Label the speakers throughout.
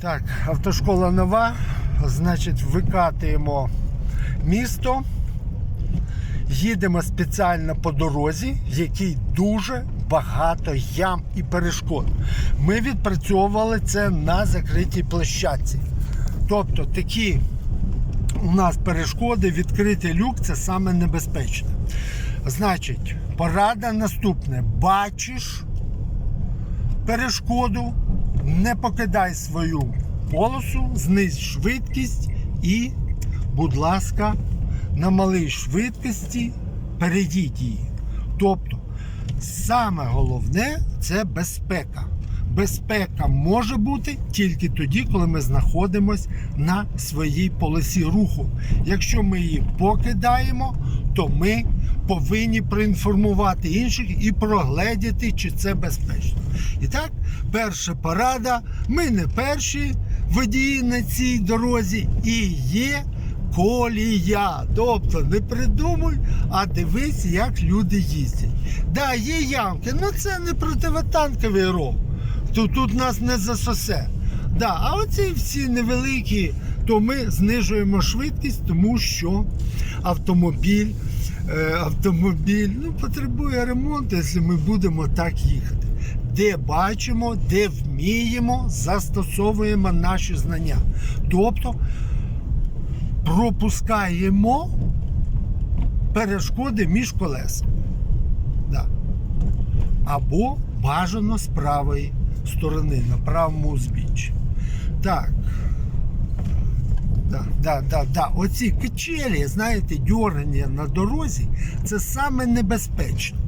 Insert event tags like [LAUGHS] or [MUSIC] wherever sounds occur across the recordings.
Speaker 1: Так, автошкола нова. Значить, викатуємо місто. Їдемо спеціально по дорозі, в якій дуже багато ям і перешкод. Ми відпрацьовували це на закритій площадці. Тобто такі у нас перешкоди, відкритий люк це саме небезпечне. Значить, порада наступне: бачиш перешкоду, не покидай свою полосу, знизь швидкість і, будь ласка, на малій швидкості перейдіть її. Тобто, саме головне це безпека. Безпека може бути тільки тоді, коли ми знаходимося на своїй полосі руху. Якщо ми її покидаємо, то ми повинні проінформувати інших і прогледіти, чи це безпечно. І так, перша порада. Ми не перші водії на цій дорозі і є колія. Тобто не придумуй, а дивись, як люди їздять. Да, є ямки, але це не противотанковий ров. Тут, тут нас не засосе. Да, а оці всі невеликі, то ми знижуємо швидкість, тому що автомобіль, автомобіль ну, потребує ремонту, якщо ми будемо так їхати. Де бачимо, де вміємо, застосовуємо наші знання. Тобто пропускаємо перешкоди між колесами. Да. Або бажано з правої сторони, на правому узбіччі. Так. Да, да, да, да. Оці качелі, знаєте, дьоргання на дорозі це саме небезпечно.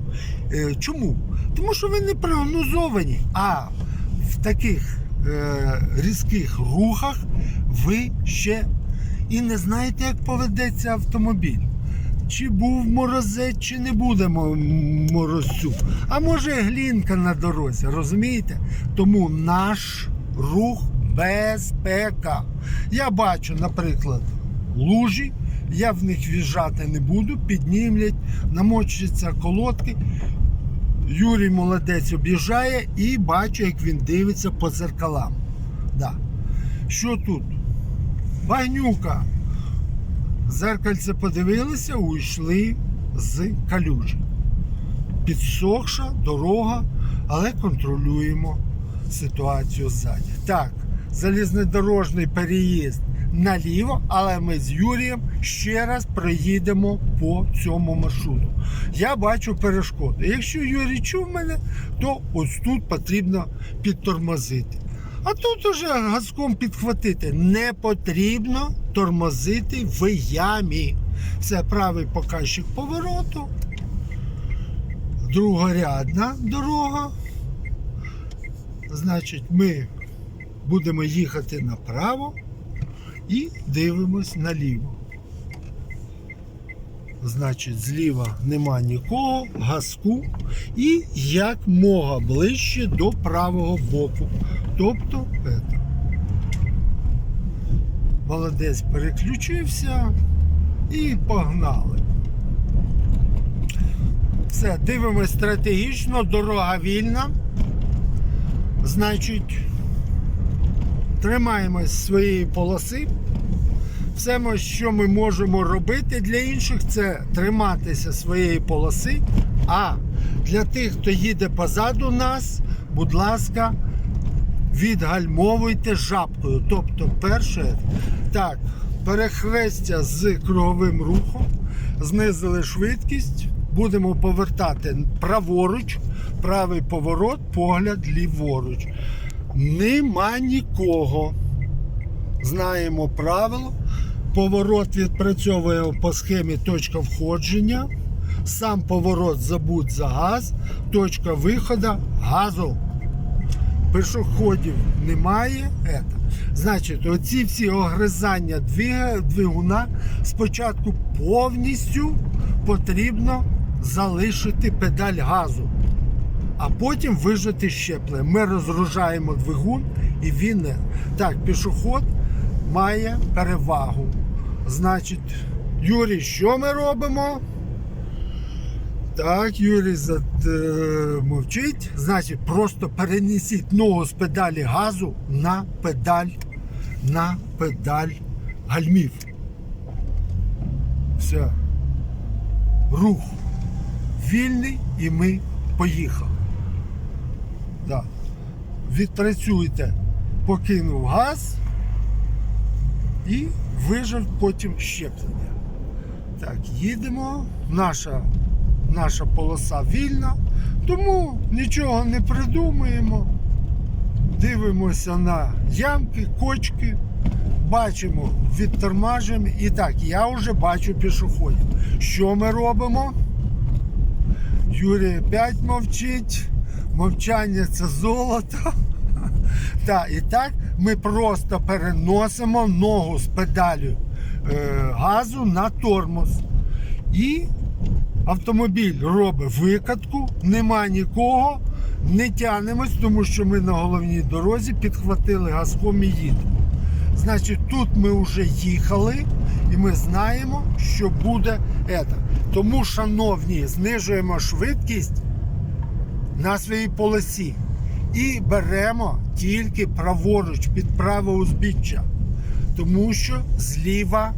Speaker 1: Е, чому? Тому що ви не прогнозовані, а в таких е, різких рухах ви ще і не знаєте, як поведеться автомобіль. Чи був морозець, чи не буде мо- морозцю. А може глінка на дорозі, розумієте? Тому наш рух безпека. Я бачу, наприклад, лужі, я в них в'їжджати не буду, піднімлять, намочаться колодки. Юрій молодець об'їжджає і бачу, як він дивиться по дзеркалам. Да. Що тут? Багнюка. Зеркальце подивилися, уйшли з калюжі. Підсохша дорога, але контролюємо ситуацію ззаді. Так, залізнодорожний переїзд наліво, але ми з Юрієм ще раз проїдемо по цьому маршруту. Я бачу перешкоду. Якщо Юрій чув мене, то ось тут потрібно підтормозити. А тут уже газком підхватити. Не потрібно тормозити в ямі. Це правий показчик повороту. Другорядна дорога. Значить, ми будемо їхати направо і дивимось наліво. Значить, зліва нема нікого, газку і як мога ближче до правого боку. Тобто, это. молодець переключився і погнали. Все, дивимось стратегічно, дорога вільна. Значить, тримаємось своєї полоси. Все, що ми можемо робити для інших, це триматися своєї полоси. А для тих, хто їде позаду нас, будь ласка, відгальмовуйте жабкою. Тобто, перше, так, перехрестя з круговим рухом, знизили швидкість, будемо повертати праворуч, правий поворот, погляд ліворуч. Нема нікого. Знаємо правило. Поворот відпрацьовує по схемі точка входження. Сам поворот забудь за газ, точка виходу газу. Пішоходів немає. Ета. Значить, оці всі огризання двигуна спочатку повністю потрібно залишити педаль газу, а потім вижати щеплення. Ми розгружаємо двигун і він не. Так, пішоход має перевагу. Значить, Юрій, що ми робимо? Так, Юрій е, мовчить. Значить, просто перенесіть ногу з педалі газу на педаль, на педаль гальмів. Все. Рух вільний і ми поїхали. Да. Відпрацюйте, покинув газ і вижив потім щеплення. Так, їдемо. Наша, наша полоса вільна, тому нічого не придумуємо. Дивимося на ямки, кочки, бачимо, відтормажуємо. І так, я вже бачу пішоходів. Що ми робимо? Юрій опять мовчить. Мовчання це золото. [LAUGHS] Так, і так ми просто переносимо ногу з педалю е, газу на тормоз. І автомобіль робить викатку, нема нікого, не тянемось, тому що ми на головній дорозі підхватили газком і їдемо. Значить, тут ми вже їхали і ми знаємо, що буде це. Тому, шановні, знижуємо швидкість на своїй полосі і беремо тільки праворуч під праве узбіччя. Тому що зліва,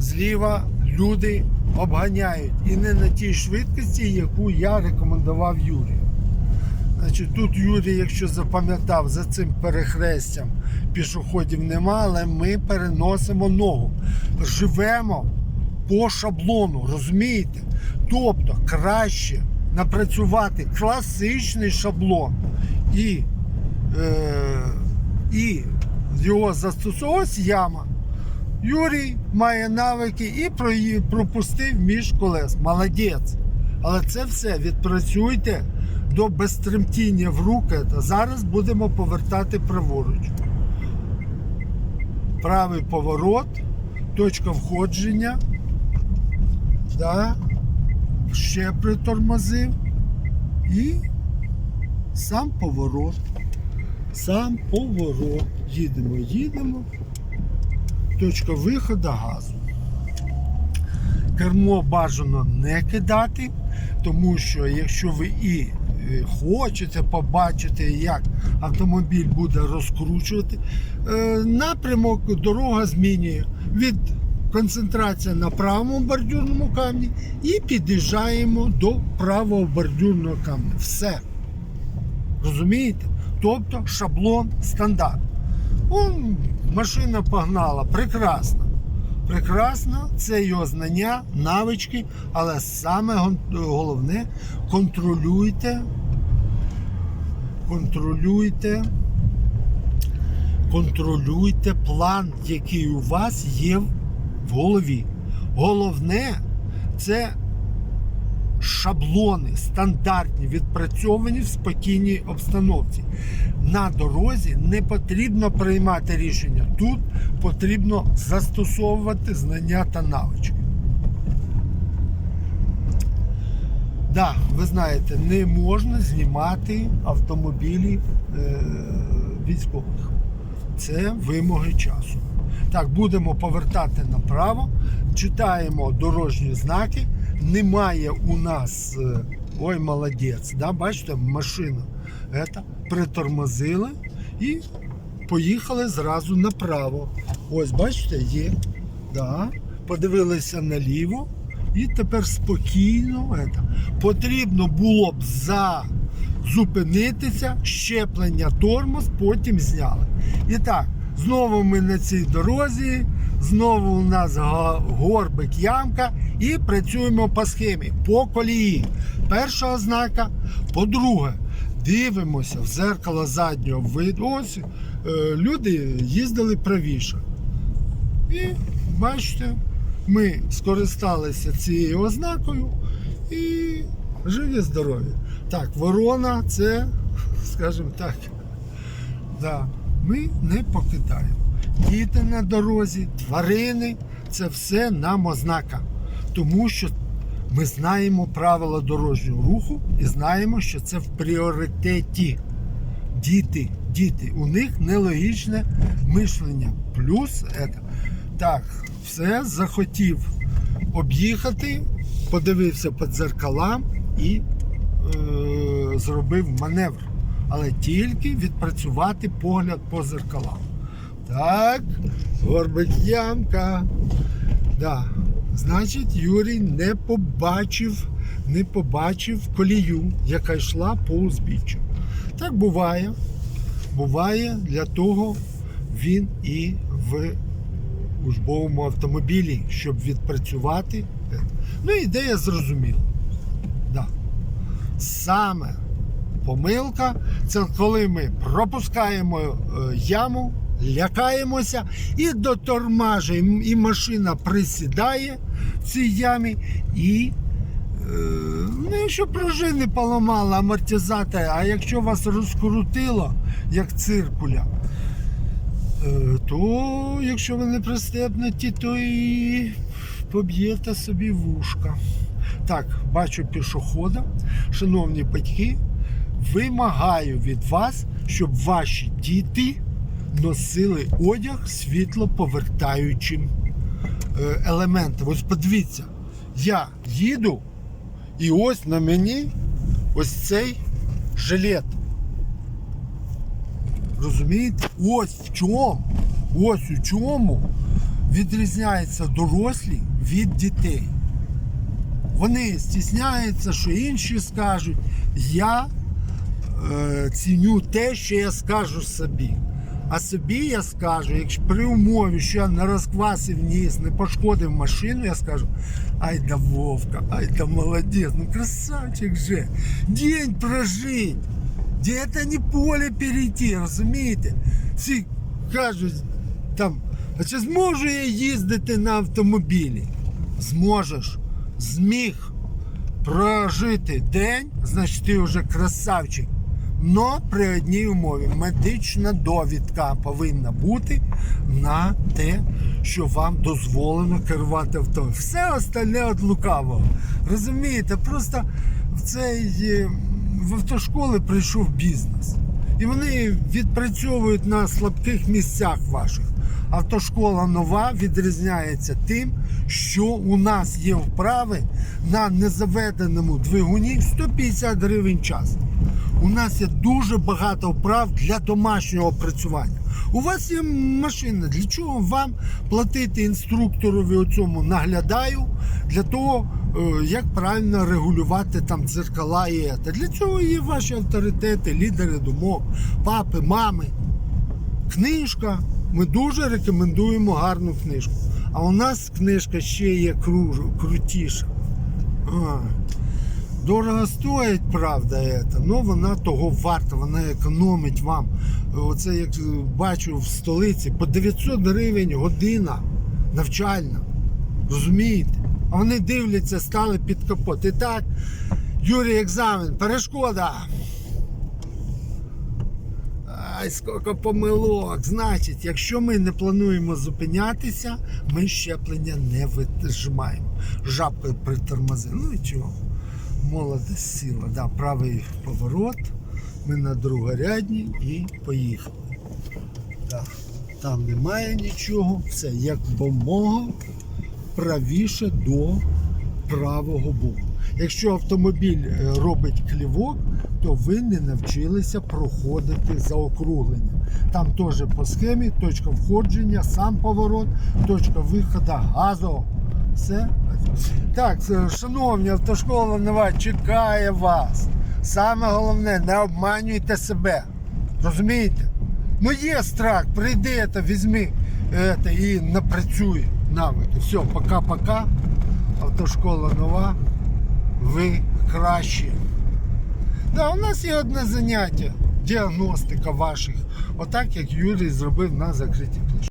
Speaker 1: зліва люди обганяють і не на тій швидкості, яку я рекомендував Юрію. Значить, тут Юрій, якщо запам'ятав, за цим перехрестям пішоходів нема, але ми переносимо ногу. Живемо по шаблону, розумієте? Тобто краще напрацювати класичний шаблон і, е, і його застосовувалась яма. Юрій має навики і пропустив між колес. Молодець. Але це все відпрацюйте до безтремтіння в руки. Та зараз будемо повертати праворуч. Правий поворот, точка входження. Да. Ще притормозив. І сам поворот. Сам поворот. Їдемо, їдемо. Точка виходу газу. Кермо бажано не кидати, тому що якщо ви і е, хочете побачити, як автомобіль буде розкручувати, е, напрямок дорога змінює від концентрації на правому бордюрному камні і під'їжджаємо до правого бордюрного камня. Все. Розумієте? Тобто шаблон стандарт. Он, машина погнала, прекрасно. Прекрасно, це його знання, навички, але саме головне контролюйте, контролюйте, контролюйте план, який у вас є в голові. Головне це шаблони стандартні, відпрацьовані в спокійній обстановці. На дорозі не потрібно приймати рішення. Тут потрібно застосовувати знання та навички. Да, ви знаєте, не можна знімати автомобілі е, військових. Це вимоги часу. Так, будемо повертати направо, читаємо дорожні знаки. Немає у нас, е, ой, молодець, да, бачите, машина. Это, притормозили і поїхали зразу направо. Ось, бачите, є. Да. Подивилися наліво і тепер спокійно. Это. Потрібно було б за зупинитися, щеплення тормоз, потім зняли. І так, знову ми на цій дорозі, знову у нас горбик ямка і працюємо по схемі, по колії. Перша ознака, по-друге, дивимося в зеркало заднього виду. Ось е, люди їздили правіше. І бачите, ми скористалися цією ознакою і живі здорові. Так, ворона це, скажімо так, да, ми не покидаємо. Діти на дорозі, тварини це все нам ознака. Тому що ми знаємо правила дорожнього руху і знаємо, що це в пріоритеті. Діти, діти, у них нелогічне мишлення. Плюс это. Так, все захотів об'їхати, подивився по дзеркалам і е, зробив маневр. Але тільки відпрацювати погляд по зеркалам. Так, горбик. Да. Значить, Юрій не побачив, не побачив колію, яка йшла по узбіччю. Так буває. Буває, для того він і в службовому автомобілі, щоб відпрацювати. Ну, ідея зрозуміла. Да. Саме помилка це коли ми пропускаємо е, яму, лякаємося і дотормажуємо, і машина присідає в цій ямі, і е, ну, якщо пружини поламала амортизатор, а якщо вас розкрутило, як циркуля, е, то якщо ви не пристебнуті, то і поб'єте собі вушка. Так, бачу пішохода. Шановні батьки, вимагаю від вас, щоб ваші діти носили одяг світлоповертаючим е, елементом. Ось подивіться, я їду, і ось на мені ось цей жилет. Розумієте? Ось в чому, ось у чому відрізняються дорослі від дітей. Вони стісняються, що інші скажуть. Я ціню те, що я скажу собі. А собі я скажу, якщо при умові, що я не розквасив ніс, не пошкодив машину, я скажу, ай да Вовка, ай да молодець, ну красавчик же, день прожить, де це не поле перейти, розумієте? Всі кажуть, там, а чи зможу я їздити на автомобілі? Зможеш, зміг прожити день, значить ти вже красавчик. Но при одній умові медична довідка повинна бути на те, що вам дозволено керувати авто. Все остальне від лукавого. Розумієте, просто в цей е, в автошколи прийшов бізнес. І вони відпрацьовують на слабких місцях ваших. Автошкола нова відрізняється тим, що у нас є вправи на незаведеному двигуні 150 гривень час. У нас є дуже багато вправ для домашнього працювання. У вас є машина. Для чого вам платити інструкторові оцьому наглядаю для того, е, як правильно регулювати там дзеркала і це. Для цього є ваші авторитети, лідери думок, папи, мами. Книжка. Ми дуже рекомендуємо гарну книжку. А у нас книжка ще є кру- крутіша. Дорого стоїть, правда, это, але вона того варта, вона економить вам. Оце як бачу в столиці, по 900 гривень година навчальна. Розумієте? А вони дивляться, стали під капот. І так, Юрій, екзамен, перешкода. Ай, скільки помилок. Значить, якщо ми не плануємо зупинятися, ми щеплення не вижимаємо. Жабкою притормозили. Ну і чого? Молодець сіла. Да, правий поворот. Ми на другорядній і поїхали. Да. Там немає нічого. Все як бомога правіше до правого боку. Якщо автомобіль е, робить клівок, то ви не навчилися проходити заокруглення. Там теж по схемі точка входження, сам поворот, точка виходу газу. Все. Так, е, шановні, автошкола нова чекає вас. Саме головне, не обманюйте себе. Розумієте? Ну є страх, прийди, это, візьми это, і напрацюй навики. Все, пока-пока. Автошкола нова. Ви кращі. Да, у нас є одне заняття діагностика ваших. Отак як Юрій зробив на закритій площі.